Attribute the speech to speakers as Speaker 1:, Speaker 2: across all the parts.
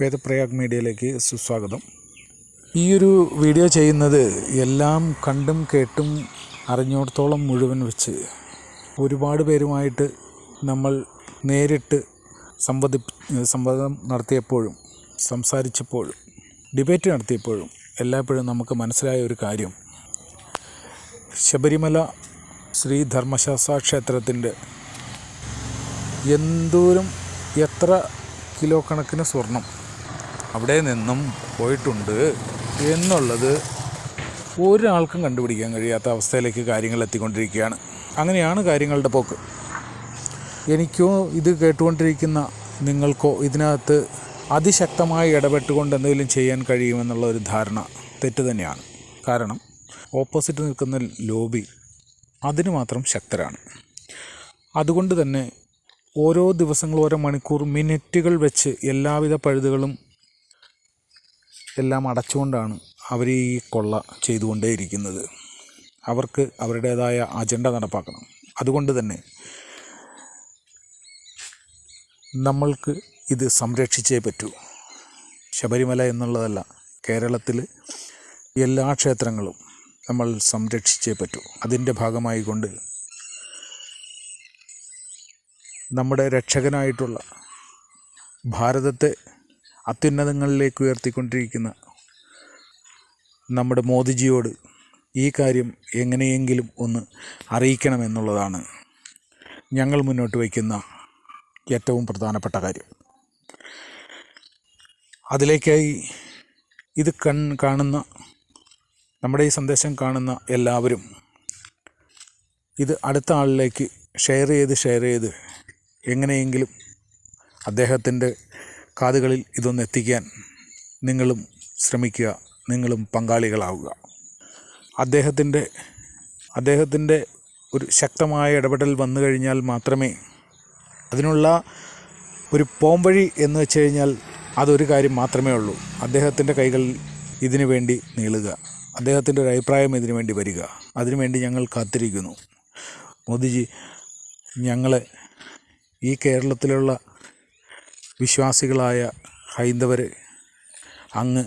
Speaker 1: വേദപ്രയാഗ് മീഡിയയിലേക്ക് സുസ്വാഗതം. ഈ ഒരു വീഡിയോ ചെയ്യുന്നത് എല്ലാം കണ്ടും കേട്ടും അറിഞ്ഞോടത്തോളം മുഴുവൻ വെച്ച് ഒരുപാട് പേരുമായിട്ട് നമ്മൾ നേരിട്ട് സംവദി സംവാദം നടത്തിയപ്പോഴും സംസാരിച്ചപ്പോഴും ഡിബേറ്റ് നടത്തിയപ്പോഴും എല്ലായ്പ്പോഴും നമുക്ക് മനസ്സിലായ ഒരു കാര്യം. ശബരിമല ശ്രീ ധർമ്മശാസ്ത്ര ക്ഷേത്രത്തിന്റെ എന്തോരം എത്ര കിലോ കണക്കിന് സ്വർണം അവിടെ നിന്നും പോയിട്ടുണ്ട് എന്നുള്ളത് ഒരാൾക്കും കണ്ടുപിടിക്കാൻ കഴിയാത്ത അവസ്ഥയിലേക്ക് കാര്യങ്ങൾ എത്തിക്കൊണ്ടിരിക്കുകയാണ്. അങ്ങനെയാണ് കാര്യങ്ങളുടെ പോക്ക്. എനിക്കോ ഇത് കേട്ടുകൊണ്ടിരിക്കുന്ന നിങ്ങൾക്കോ ഇതിനകത്ത് അതിശക്തമായി ഇടപെട്ടുകൊണ്ട് എന്തെങ്കിലും ചെയ്യാൻ കഴിയുമെന്നുള്ള ഒരു ധാരണ തെറ്റ് തന്നെയാണ്. കാരണം ഓപ്പോസിറ്റ് നിൽക്കുന്ന ലോബി അതിന് മാത്രം ശക്തരാണ്. അതുകൊണ്ട് തന്നെ ഓരോ ദിവസങ്ങളും ഓരോ മണിക്കൂർ മിനിറ്റുകൾ വെച്ച് എല്ലാവിധ പഴുതുകളും എല്ലാം അടച്ചുകൊണ്ടാണ് അവർ ഈ കൊള്ള ചെയ്തുകൊണ്ടേയിരിക്കുന്നത്. അവർക്ക് അവരുടേതായ അജണ്ട നടപ്പാക്കണം. അതുകൊണ്ട് തന്നെ നമ്മൾക്ക് ഇത് സംരക്ഷിച്ചേ പറ്റൂ. ശബരിമല എന്നുള്ളതല്ല കേരളത്തിൽ എല്ലാ ക്ഷേത്രങ്ങളും നമ്മൾ സംരക്ഷിച്ചേ പറ്റൂ. അതിന്റെ ഭാഗമായി കൊണ്ട് നമ്മുടെ രക്ഷകനായിട്ടുള്ള ഭാരതത്തെ അത്യുന്നതങ്ങളിലേക്ക് ഉയർത്തിക്കൊണ്ടിരിക്കുന്ന നമ്മുടെ മോദിജിയോട് ഈ കാര്യം എങ്ങനെയെങ്കിലും ഒന്ന് അറിയിക്കണമെന്നുള്ളതാണ് ഞങ്ങൾ മുന്നോട്ട് വയ്ക്കുന്ന ഏറ്റവും പ്രധാനപ്പെട്ട കാര്യം. അതിലേക്കായി ഇത് കൺ കാണുന്ന നമ്മുടെ ഈ സന്ദേശം കാണുന്ന എല്ലാവരും ഇത് അടുത്ത ആളിലേക്ക് ഷെയർ ചെയ്ത് ഷെയർ ചെയ്ത് എങ്ങനെയെങ്കിലും അദ്ദേഹത്തിന്റെ കാതുകളിൽ ഇതൊന്ന് എത്തിക്കാൻ നിങ്ങളും ശ്രമിക്കുക നിങ്ങളും പങ്കാളികളാവുക. അദ്ദേഹത്തിന്റെ അദ്ദേഹത്തിന്റെ ഒരു ശക്തമായ ഇടപെടൽ വന്നു കഴിഞ്ഞാൽ മാത്രമേ അതിനുള്ള ഒരു പോംവഴി എന്ന് വെച്ച് കഴിഞ്ഞാൽ അതൊരു കാര്യം മാത്രമേ ഉള്ളൂ. അദ്ദേഹത്തിന്റെ കൈകൾ ഇതിനു വേണ്ടി നീളുക. അദ്ദേഹത്തിന്റെ ഒരു അഭിപ്രായം ഇതിനു വേണ്ടി വരിക. അതിനുവേണ്ടി ഞങ്ങൾ കാത്തിരിക്കുന്നു. മോദിജി ഞങ്ങളെ ഈ കേരളത്തിലുള്ള വിശ്വാസികളായ ഹൈന്ദവർ അങ്ങ്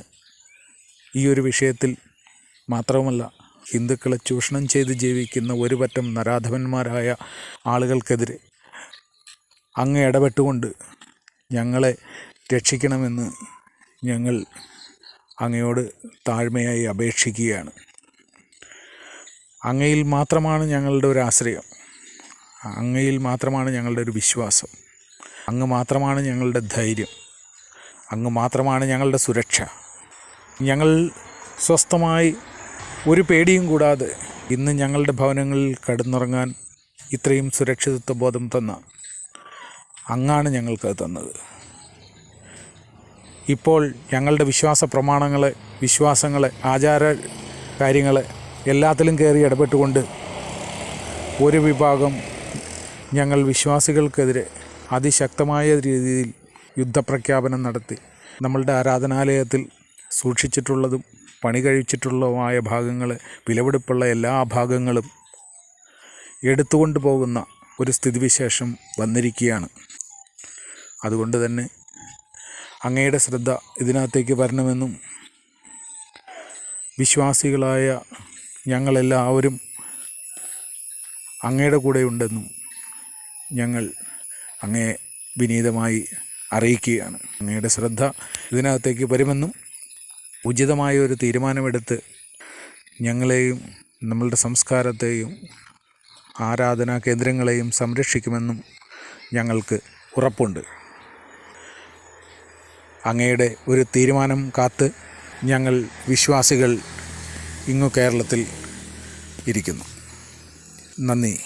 Speaker 1: ഈ ഒരു വിഷയത്തിൽ മാത്രവുമല്ല ഹിന്ദുക്കളെ ചൂഷണം ചെയ്ത് ജീവിക്കുന്ന ഒരു പറ്റം നരാധവന്മാരായ ആളുകൾക്കെതിരെ അങ്ങ് ഇടപെട്ടുകൊണ്ട് ഞങ്ങളെ രക്ഷിക്കണമെന്ന് ഞങ്ങൾ അങ്ങയോട് താഴ്മയായി അപേക്ഷിക്കുകയാണ്. അങ്ങയിൽ മാത്രമാണ് ഞങ്ങളുടെ ഒരു ആശ്രയം. അങ്ങയിൽ മാത്രമാണ് ഞങ്ങളുടെ ഒരു വിശ്വാസം. അങ്ങ് മാത്രമാണ് ഞങ്ങളുടെ ധൈര്യം. അങ്ങ് മാത്രമാണ് ഞങ്ങളുടെ സുരക്ഷ. ഞങ്ങൾ സ്വസ്ഥമായി ഒരു പേടിയും കൂടാതെ ഇന്ന് ഞങ്ങളുടെ ഭവനങ്ങളിൽ കടന്നുറങ്ങാൻ ഇത്രയും സുരക്ഷിതത്വ ബോധം തന്ന അങ്ങാണ് ഞങ്ങൾക്കത് തന്നത്. ഇപ്പോൾ ഞങ്ങളുടെ വിശ്വാസ പ്രമാണങ്ങളെ വിശ്വാസങ്ങളെ ആചാര കാര്യങ്ങളെ എല്ലാത്തിലും കയറി ഇടപെട്ടുകൊണ്ട് ഒരു വിഭാഗം ഞങ്ങൾ വിശ്വാസികൾക്കെതിരെ അതിശക്തമായ രീതിയിൽ യുദ്ധപ്രഖ്യാപനം നടത്തി. നമ്മളുടെ ആരാധനാലയത്തിൽ സൂക്ഷിച്ചിട്ടുള്ളതും പണി കഴിച്ചിട്ടുള്ളതുമായ ഭാഗങ്ങൾ വിലപിടിപ്പുള്ള എല്ലാ ഭാഗങ്ങളും എടുത്തുകൊണ്ട് പോകുന്ന ഒരു സ്ഥിതിവിശേഷം വന്നിരിക്കുകയാണ്. അതുകൊണ്ട് തന്നെ അങ്ങയുടെ ശ്രദ്ധ ഇതിനകത്തേക്ക് വരണമെന്നും വിശ്വാസികളായ ഞങ്ങളെല്ലാവരും അങ്ങയുടെ കൂടെ ഉണ്ടെന്നും ഞങ്ങൾ അങ്ങയെ വിനീതമായി അറിയിക്കുകയാണ്. അങ്ങയുടെ ശ്രദ്ധ ഇതിനകത്തേക്ക് വരുമെന്നും ഉചിതമായ ഒരു തീരുമാനമെടുത്ത് ഞങ്ങളെയും നമ്മളുടെ സംസ്കാരത്തെയും ആരാധനാ കേന്ദ്രങ്ങളെയും സംരക്ഷിക്കുമെന്നും ഞങ്ങൾക്ക് ഉറപ്പുണ്ട്. അങ്ങയുടെ ഒരു തീരുമാനം കാത്ത് ഞങ്ങൾ വിശ്വാസികൾ ഇങ്ങു കേരളത്തിൽ ഇരിക്കുന്നു. നന്ദി.